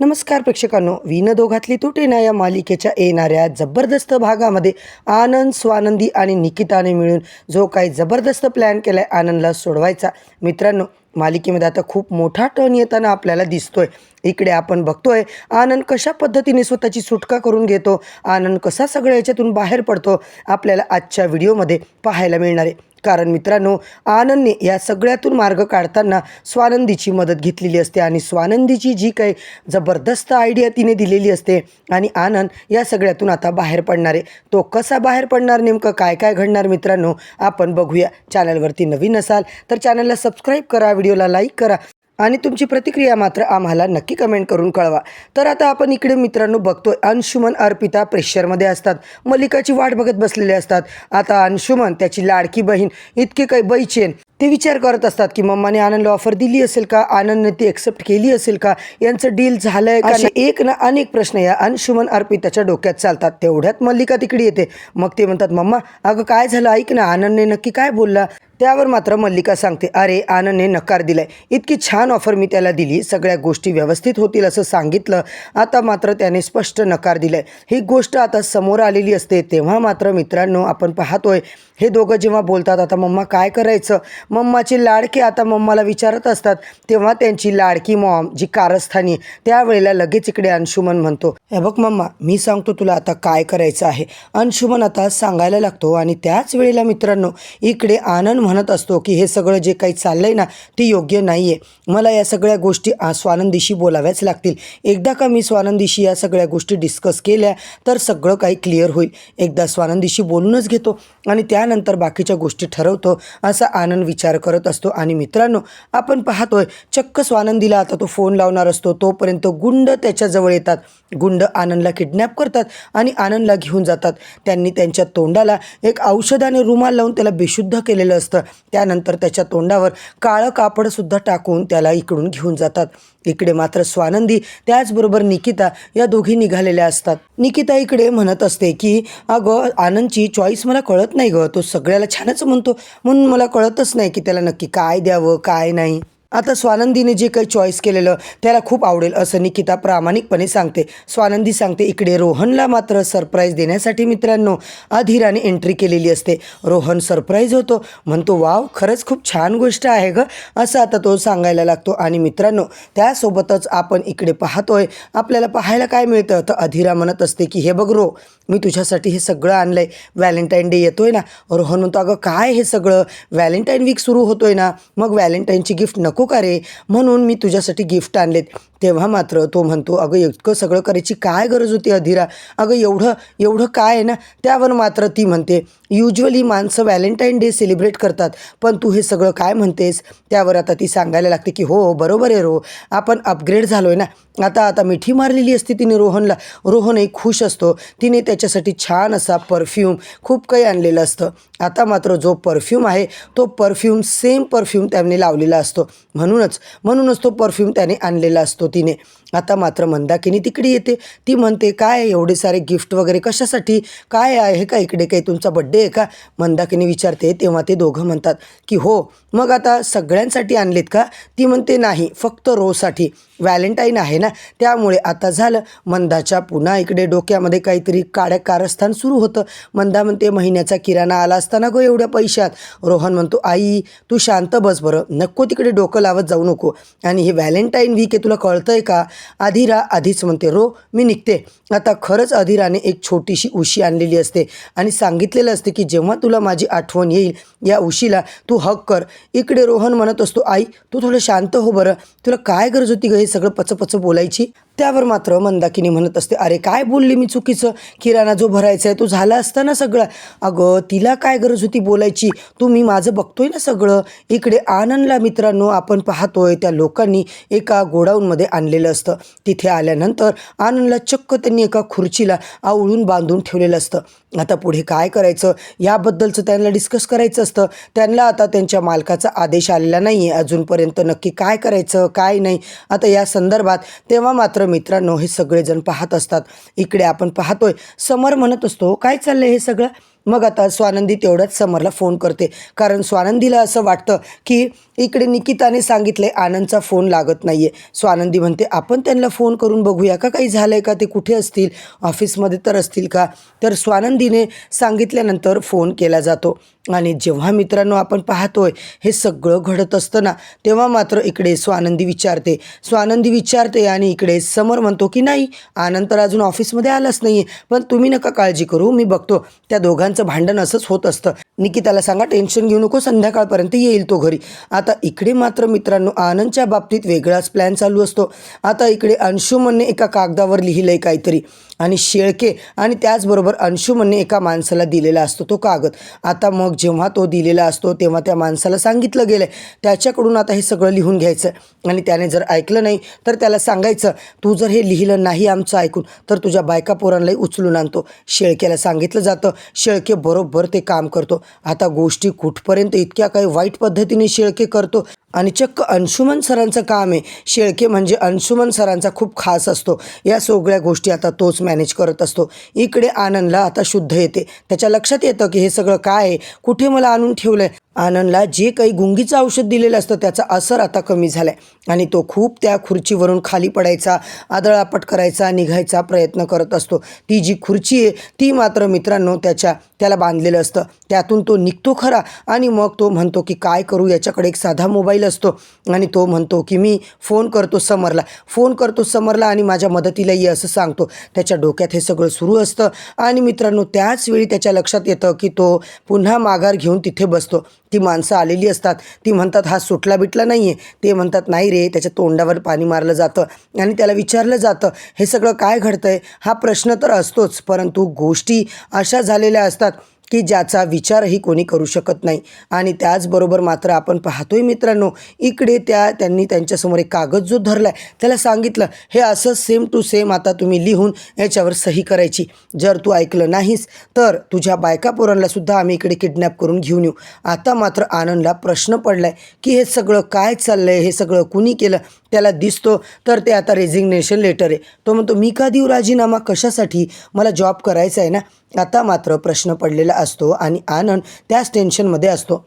नमस्कार प्रेक्षकांनो. विनोदोघातली तुटेना या मालिकेच्या येणाऱ्या जबरदस्त भागामध्ये आनंद स्वानंदी आणि निकिताने मिळून जो काही जबरदस्त प्लॅन केला आहे आनंदला सोडवायचा. मित्रांनो मालिकेमध्ये आता खूप मोठा टर्न येताना आपल्याला दिसतोय. इकडे आपण बघतोय आनंद कशा पद्धतीने स्वतःची सुटका करून घेतो आनंद कसा सगळ्या याच्यातून बाहेर पडतो आपल्याला आजच्या व्हिडिओमध्ये पाहायला मिळणार आहे. कारण मित्रांनो आनंदने या सगळ्यातून मार्ग काढताना स्वानंदीची मदत घेतलेली असते आणि स्वानंदीची जी काही जबरदस्त आयडिया तिने दिलेली असते आणि आनंद या सगळ्यातून आता बाहेर पडणार आहे. तो कसा बाहेर पडणार नेमकं काय काय घडणार मित्रांनो आपण बघूया. चॅनलवरती नवीन असाल तर चॅनलला सबस्क्राईब करा व्हिडिओला लाईक करा. आणि तुमची प्रतिक्रिया मात्र आम्हाला नक्की कमेंट करून कळवा. तर आता आपण इकडे मित्रांनो बघतोय अंशुमन अर्पिता प्रेशरमध्ये असतात. मल्लिकाची वाट बघत बसलेले असतात. आता अंशुमन त्याची लाडकी बहीण इतके काही बैचेन ते विचार करत असतात की मम्माने आनंदला ऑफर दिली असेल का? आनंदने ती एक्सेप्ट केली असेल का? यांचं डील झालंय का असे एक ना अनेक प्रश्न या. अंशुमन अर्पिताच्या डोक्यात चालतात. तेवढ्यात मल्लिका तिकडे येते. मग ते म्हणतात मम्मा अगं काय झालं? ऐक ना आनंदने नक्की काय बोलला? त्यावर मात्र मल्लिका सांगते अरे आनंदने नकार दिलाय. इतकी छान ऑफर मी त्याला दिली. सगळ्या गोष्टी व्यवस्थित होतील असं सांगितलं. आता मात्र त्याने स्पष्ट नकार दिलाय. ही गोष्ट आता समोर आलेली असते. तेव्हा मात्र मित्रांनो आपण पाहतोय हे दोघं जेव्हा बोलतात आता मम्मा काय करायचं? मम्माची लाडकी आता मम्माला विचारत असतात. तेव्हा त्यांची लाडकी मॉम जी कारस्थानी आहे, त्यावेळेला लगेच इकडे अंशुमन म्हणतो हे बघ मम्मा मी सांगतो तुला आता काय करायचं आहे. अंशुमन आता सांगायला लागतो आणि त्याच वेळेला मित्रांनो इकडे आनंद म्हणत असतो की हे सगळं जे काही चाललंय ना ते योग्य नाही आहे मला या सगळ्या गोष्टी आ- स्वानंदीशी बोलाव्याच लागतील. एकदा का मी स्वानंदीशी या सगळ्या गोष्टी डिस्कस केल्या तर सगळं काही क्लिअर होईल. एकदा स्वानंदीशी बोलूनच घेतो आणि त्या त्यानंतर बाकीच्या गोष्टी ठरवतो असा आनंद विचार करत असतो. आणि मित्रांनो आपण पाहतोय चक्क स्वानंदीला आता तो फोन लावणार असतो. तोपर्यंत गुंड त्याच्याजवळ येतात. गुंड आनंदला किडनॅप करतात आणि आनंदला घेऊन जातात. त्यांनी त्यांच्या तोंडाला एक औषधाने रुमाल लावून त्याला बेशुद्ध केलेलं असतं. त्यानंतर त्याच्या तोंडावर काळं कापडसुद्धा टाकून त्याला इकडून घेऊन जातात. इकडे मात्र स्वानंदी त्याचबरोबर निकिता या दोघी निघालेल्या असतात. निकिता इकडे म्हणत असते की अगं आनंदची चॉईस मला कळत नाही गं. तो सगळ्याला छानच म्हणतो. म्हणून मला कळतच नाही की त्याला नक्की काय द्यावं काय नाही. आता स्वानंदीने जे काही चॉईस केलेलं त्याला खूप आवडेल असं निकिता प्रामाणिकपणे सांगते. स्वानंदी सांगते इकडे रोहनला मात्र सरप्राईज देण्यासाठी मित्रांनो अधीराने एंट्री केलेली असते. रोहन सरप्राईज होतो. म्हणतो वाव खरंच खूप छान गोष्ट आहे ग. असं आता तो सांगायला लागतो. आणि मित्रांनो त्यासोबतच आपण इकडे पाहतोय आपल्याला पाहायला काय मिळतं? तर अधीरा म्हणत असते की हे बघ रो मी तुझ्यासाठी हे सगळं आणलं आहे व्हॅलेंटाईन डे येतो आहे ना रोहन हो म्हणतो अगं काय हे सगळं? व्हॅलेंटाईन वीक सुरू होतो आहे ना? मग व्हॅलेंटाईनची गिफ्ट नको का रे? म्हणून मी तुझ्यासाठी गिफ्ट आणलेत. तेव्हा मात्र तो म्हणतो अगं इतकं सगळं करायची काय गरज होती अधीरा? अगं एवढं एवढं काय आहे ना? त्यावर मात्र ती म्हणते युजली माणसं व्हॅलेंटाईन डे सेलिब्रेट करतात पण तू हे सगळं काय म्हणतेस? त्यावर आता ती सांगायला लागते की हो बरोबर आहे रो. आपण अपग्रेड झालो आहे ना. आता आता मिठी मारलेली असते तिने रोहनला. रोहनही खुश असतो. तिने त्याच्यासाठी छान असा परफ्यूम खूप काही आणलेलं असतं. आता मात्र जो परफ्यूम आहे तो परफ्यूम सेम परफ्यूम त्याने लावलेला असतो. म्हणूनच म्हणूनच तो परफ्यूम त्याने आणलेला असतो तिने. आता मात्र मंदाकिनी तिकडे येते. ती म्हणते काय एवढे सारे गिफ्ट वगैरे कशासाठी? काय आहे? का इकडे काही तुमचा बड्डे आहे का? मंदाकिनी विचारते. तेव्हा ते दोघं म्हणतात की हो मग आता सगळ्यांसाठी आणलेत का? ती म्हणते नाही फक्त रोसाठी. व्हॅलेंटाईन आहे ना त्यामुळे आता झालं. मंदाच्या पुन्हा इकडे डोक्यामध्ये काहीतरी काड्या कारस्थान सुरू होतं. मंदा म्हणते महिन्याचा किराणा आला असताना गो एवढ्या पैशात. रोहन म्हणतो आई तू शांत बस बरं. नको तिकडे डोकं लावत जाऊ नको. आणि हे व्हॅलेंटाईन वीक आहे तुला कळतंय का? अधीरा आधीच म्हणते रो मी निघते. आता खरंच अधीराने एक छोटीशी उशी आणलेली असते आणि सांगितलेलं असते की जेव्हा तुला माझी आठवण येईल या उशीला तू हक कर. इकडे रोहन म्हणत असतो आई तू थोडं शांत हो बरं. तुला काय गरज होती ग हे सगळं पचपच बोलायची? त्यावर मात्र मंदाकिनी म्हणत असते अरे काय बोलली मी चुकीचं? किराणा जो भरायचा आहे तो झाला असता ना सगळं. अगं तिला काय गरज होती बोलायची? तू मी माझं बघतोय ना सगळं. इकडे आनंदला मित्रांनो आपण पाहतोय त्या लोकांनी एका गोडाऊनमध्ये आणलेलं असतं. तिथे आल्यानंतर आनंदला चक्क त्यांनी एका खुर्चीला आवळून बांधून ठेवलेलं असतं. आता पुढे काय करायचं? याबद्दलचं त्यांना डिस्कस करायचं असतं. त्यांना आता त्यांच्या मालकाचा आदेश आलेला नाही आहे अजूनपर्यंत नक्की काय करायचं? काय नाही? आता या संदर्भात तेव्हा मात्र मित्रांनो हे सगळेजण पाहत असतात. इकडे आपण पाहतोय. समर म्हणत असतो काय चाललंय हे सगळं? मग आता स्वानंदी तेवढ्याच समरला फोन करते. कारण स्वानंदीला असं वाटतं की इकडे निकिताने सांगितले आनंदचा फोन लागत नाही आहे स्वानंदी म्हणते आपण त्यांना फोन करून बघूया का? काही झालं आहे का? ते कुठे असतील? ऑफिसमध्ये तर असतील का? तर स्वानंदीने सांगितल्यानंतर फोन केला जातो. आणि जेव्हा मित्रांनो आपण पाहतोय हे सगळं घडत असतं ना तेव्हा मात्र इकडे स्वानंदी विचारते. स्वानंदी विचारते आणि इकडे समर म्हणतो की नाही आनंद तर अजून ऑफिसमध्ये आलाच नाही आहे पण तुम्ही नका काळजी करू मी बघतो. त्या दोघांचं भांडण असंच होत असतं. निकिताला सांगा टेन्शन घेऊ नको संध्याकाळपर्यंत येईल तो घरी. आता इकडे मात्र मित्रांनो आनंदच्या बाबतीत वेगळाच प्लॅन चालू असतो. आता इकडे अंशुमनने एका कागदावर लिहिलं आहे काहीतरी. आणि शेळके आणि त्याचबरोबर अंशुमनने एका माणसाला दिलेला असतो तो कागद. आता मग जेव्हा तो दिलेला असतो तेव्हा त्या माणसाला सांगितलं गेलं त्याच्याकडून आता हे सगळं लिहून घ्यायचं. आणि त्याने जर ऐकलं नाही तर त्याला सांगायचं तू जर हे लिहिलं नाही आमचं ऐकून तर तुझ्या बायका पोरांनाही उचलून आणतो. शेळक्याला सांगितलं जातं. शेळके बरोबर ते काम करतो. आता गोष्टी कुठपर्यंत इतक्या काही वाईट पद्धतीने शेळके करतो? आणि चक्क अंशुमन सरांचं काम आहे. शेळके म्हणजे अंशुमन सरांचा खूप खास असतो. या सगळ्या गोष्टी आता तोच मॅनेज करत असतो. इकडे आनंदला आता शुद्ध येते. त्याच्या लक्षात येतं की हे सगळं काय आहे? कुठे मला आणून ठेवलं आहे आनंदला जे काही गुंगीचं औषध दिलेलं असतं त्याचा असर आता कमी झाला आहे आणि तो खूप त्या खुर्चीवरून खाली पडायचा आदळापट करायचा निघायचा प्रयत्न करत असतो. ती जी खुर्ची आहे ती मात्र मित्रांनो त्याच्या त्याला बांधलेलं असतं. त्यातून तो निघतो खरा आणि मग तो म्हणतो की काय करू? याच्याकडे एक साधा मोबाईल असतो. आणि तो म्हणतो की मी फोन करतो समरला. फोन करतो समरला आणि माझ्या मदतीला ये असं सांगतो. त्याच्या डोक्यात हे सगळं सुरू असतं. आणि मित्रांनो त्याच वेळी त्याच्या लक्षात येतं की तो पुन्हा माघार घेऊन तिथे बसतो. ती माणसं आलेली असतात. ती म्हणतात हा सुटला बिटला नाही आहे ते म्हणतात नाही रे त्याच्या तोंडावर पाणी मारलं जातं आणि त्याला विचारलं जातं हे सगळं काय घडतं आहे हा प्रश्न तर असतोच परंतु गोष्टी अशा झालेल्या असतात की ज्याचा विचारही कोणी करू शकत नाही. आणि त्याचबरोबर मात्र आपण पाहतोय मित्रांनो इकडे त्या त्यांनी त्यांच्यासमोर एक कागद जो धरला आहे त्याला सांगितलं हे असं सेम टू सेम आता तुम्ही लिहून याच्यावर सही करायची. जर तू ऐकलं नाहीस तर तुझ्या बायका पोरांलासुद्धा आम्ही इकडे किडनॅप करून घेऊन येऊ. आता मात्र आनंदला प्रश्न पडला आहे की हे सगळं काय चाललं आहे हे सगळं कुणी केलं? त्याला दिसतो. तर ते आता रेझिग्नेशन लेटर आहे. तो म्हणतो मी का देऊ राजीनामा? कशासाठी? मला जॉब करायचा आहे ना? आता मात्र प्रश्न पडलेला असतो आणि आनंद त्याच टेन्शनमध्ये असतो.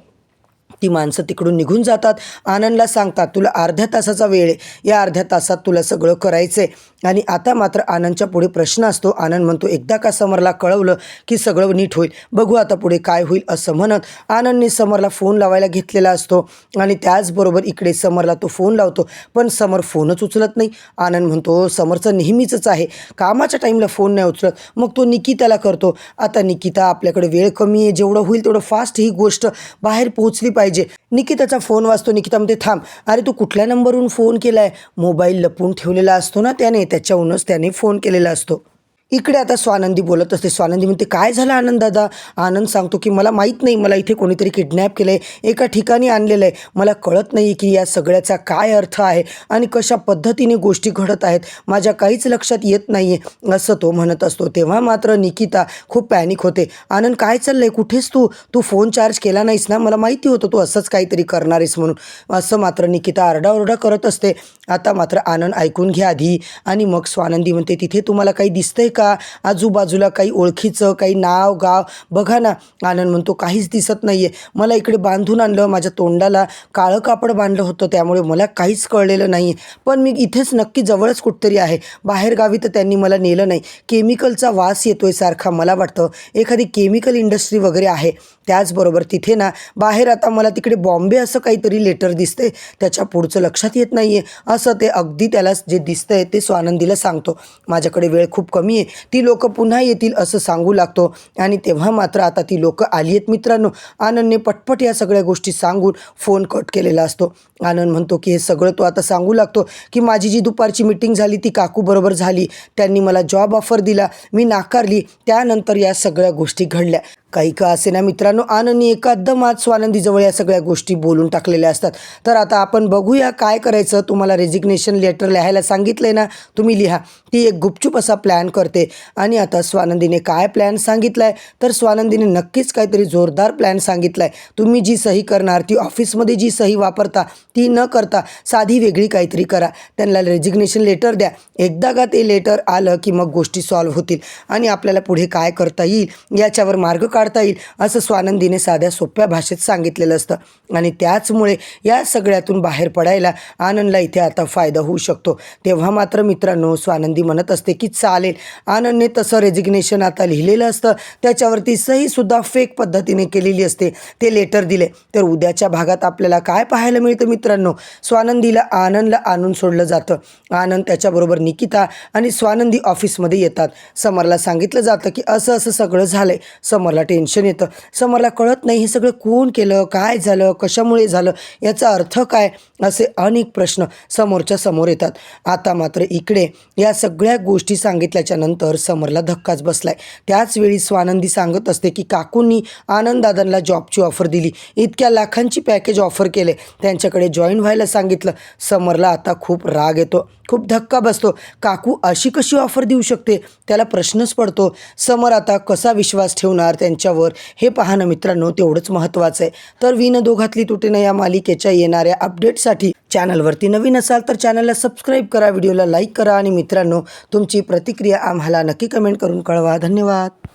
ती माणसं तिकडून निघून जातात. आनंदला सांगतात तुला अर्ध्या तासाचा वेळ आहे. या अर्ध्या तासात तुला सगळं करायचं आहे आणि आता मात्र आनंदच्या पुढे प्रश्न असतो. आनंद म्हणतो एकदा का समरला कळवलं की सगळं नीट होईल. बघू आता पुढे काय होईल असं म्हणत आनंदने समरला फोन लावायला घेतलेला असतो. आणि त्याचबरोबर इकडे समरला तो फोन लावतो. पण समर फोनच उचलत नाही. आनंद म्हणतो समरचं नेहमीचंच आहे. कामाच्या टाईमला फोन नाही उचलत. मग तो निकिताला करतो. आता निकिता आपल्याकडे वेळ कमी आहे. जेवढं होईल तेवढं फास्ट ही गोष्ट बाहेर पोहोचली पाहिजे. निकिताचा फोन वाचतो निकिता म्हणते थांब. अरे तू कुठल्या नंबरवरून फोन केला आहे मोबाईल लपून ठेवलेला असतो ना त्याने. त्याच्याहूनच त्याने फोन केलेला असतो. इकडे आता स्वानंदी बोलत असते. स्वानंदी म्हणते काय झालं आनंद दादा? आनंद सांगतो की मला माहीत नाही. मला इथे कोणीतरी किडनॅप केलं आहे एका ठिकाणी आणलेलं आहे. मला कळत नाही की या सगळ्याचा काय अर्थ आहे आणि कशा पद्धतीने गोष्टी घडत आहेत. माझ्या काहीच लक्षात येत नाही आहे असं तो म्हणत असतो. तेव्हा मात्र निकिता खूप पॅनिक होते. आनंद काय चाललं आहे कुठेच तू? तू फोन चार्ज केला नाहीस ना? मला माहिती होतं तू असंच काहीतरी करणार आहेस म्हणून. असं मात्र निकिता आरडाओरडा करत असते. आता मात्र आनंद ऐकून घ्या आधी. आणि मग स्वानंदी म्हणते तिथे तुम्हाला काही दिसतंय का? आजूबाजूला काही ओळखीचं काही नाव गाव. बघा ना आनंद म्हणतो काहीच दिसत नाही आहे मला इकडे बांधून आणलं माझ्या तोंडाला काळं कापड बांधलं होतं त्यामुळे मला काहीच कळलेलं नाही पण मी इथेच नक्की जवळच कुठतरी आहे. बाहेरगावी तर त्यांनी मला नेलं नाही. केमिकलचा वास येतो आहे सारखा मला वाटतं. एखादी केमिकल इंडस्ट्री वगैरे आहे. त्याचबरोबर तिथे ना बाहेर आता मला तिकडे बॉम्बे असं काहीतरी लेटर दिसते त्याच्या पुढचं लक्षात येत नाही आहे असं ते अगदी त्याला जे दिसतंय ते स्वानंदीला सांगतो. माझ्याकडे वेळ खूप कमी आहे. ती लोक पुन्हा येतील असं सांगू लागतो. आणि तेव्हा मात्र आता ती लोक आली आहेत मित्रांनो. आनंदने पटपट या सगळ्या गोष्टी सांगून फोन कट केलेला असतो. आनंद म्हणतो की हे सगळं तो आता सांगू लागतो की माझी जी दुपारची मिटिंग झाली ती काकूबरोबर झाली. त्यांनी मला जॉब ऑफर दिला. मी नाकारली. त्यानंतर या सगळ्या गोष्टी घडल्या. काही का असे ना मित्रांनो आनंदी एकादम आज स्वानंदीजवळ या सगळ्या गोष्टी बोलून टाकलेल्या असतात. तर आता आपण बघूया काय करायचं. तुम्हाला रेजिग्नेशन लेटर लिहायला सांगितलं आहे ना तुम्ही लिहा. ती एक गुपचूप असा प्लॅन करते. आणि आता स्वानंदीने काय प्लॅन सांगितला आहे तर स्वानंदीने नक्कीच काहीतरी जोरदार प्लॅन सांगितला आहे तुम्ही जी सही करणार ती ऑफिसमध्ये जी सही वापरता ती न करता साधी वेगळी काहीतरी करा. त्यांना रेजिग्नेशन लेटर द्या. एकदा का ते लेटर आलं की मग गोष्टी सॉल्व्ह होतील. आणि आपल्याला पुढे काय करता येईल याच्यावर मार्ग काढता येईल असं स्वानंदीने साध्या सोप्या भाषेत सांगितलेलं असतं. आणि त्याचमुळे या सगळ्यातून बाहेर पडायला आनंदला इथे आता फायदा होऊ शकतो. तेव्हा मात्र मित्रांनो स्वानंदी म्हणत असते की चालेल. आनंदने तसं रेजिग्नेशन आता लिहिलेलं असतं. त्याच्यावरती सहीसुद्धा फेक पद्धतीने केलेली असते. ते लेटर दिले. तर उद्याच्या भागात आपल्याला काय पाहायला मिळतं मित्रांनो? स्वानंदीला आनंदला आणून सोडलं जातं. आनंद त्याच्याबरोबर निकिता आणि स्वानंदी ऑफिसमध्ये येतात. समरला सांगितलं जातं की असं असं सगळं झालं आहे समरला टेन्शन येतं. समरला कळत नाही हे सगळं कोण केलं काय झालं कशामुळे झालं याचा अर्थ काय? असे अनेक प्रश्न समोरच्या समोर येतात. आता मात्र इकडे या सगळ्या गोष्टी सांगितल्याच्या नंतर समरला धक्काच बसलाय. त्याचवेळी स्वानंदी सांगत असते की काकूंनी आनंददादांना जॉबची ऑफर दिली. इतक्या लाखांची पॅकेज ऑफर केले. त्यांच्याकडे जॉईन व्हायला सांगितलं. समरला आता खूप राग येतो. खूप धक्का बसतो. काकू अशी कशी ऑफर देऊ शकते? त्याला प्रश्नच पडतो. समर आता कसा विश्वास ठेवणार त्यांच्यावर हे पाहणं मित्रांनो तेवढंच महत्त्वाचं आहे. तर विन दोघातली तुटेनं या मालिकेच्या येणाऱ्या अपडेटसाठी चॅनलवरती नवीन असाल तर चॅनलला सबस्क्राईब करा व्हिडिओला लाईक करा आणि मित्रांनो तुमची प्रतिक्रिया आम्हाला नक्की कमेंट करून कळवा. धन्यवाद.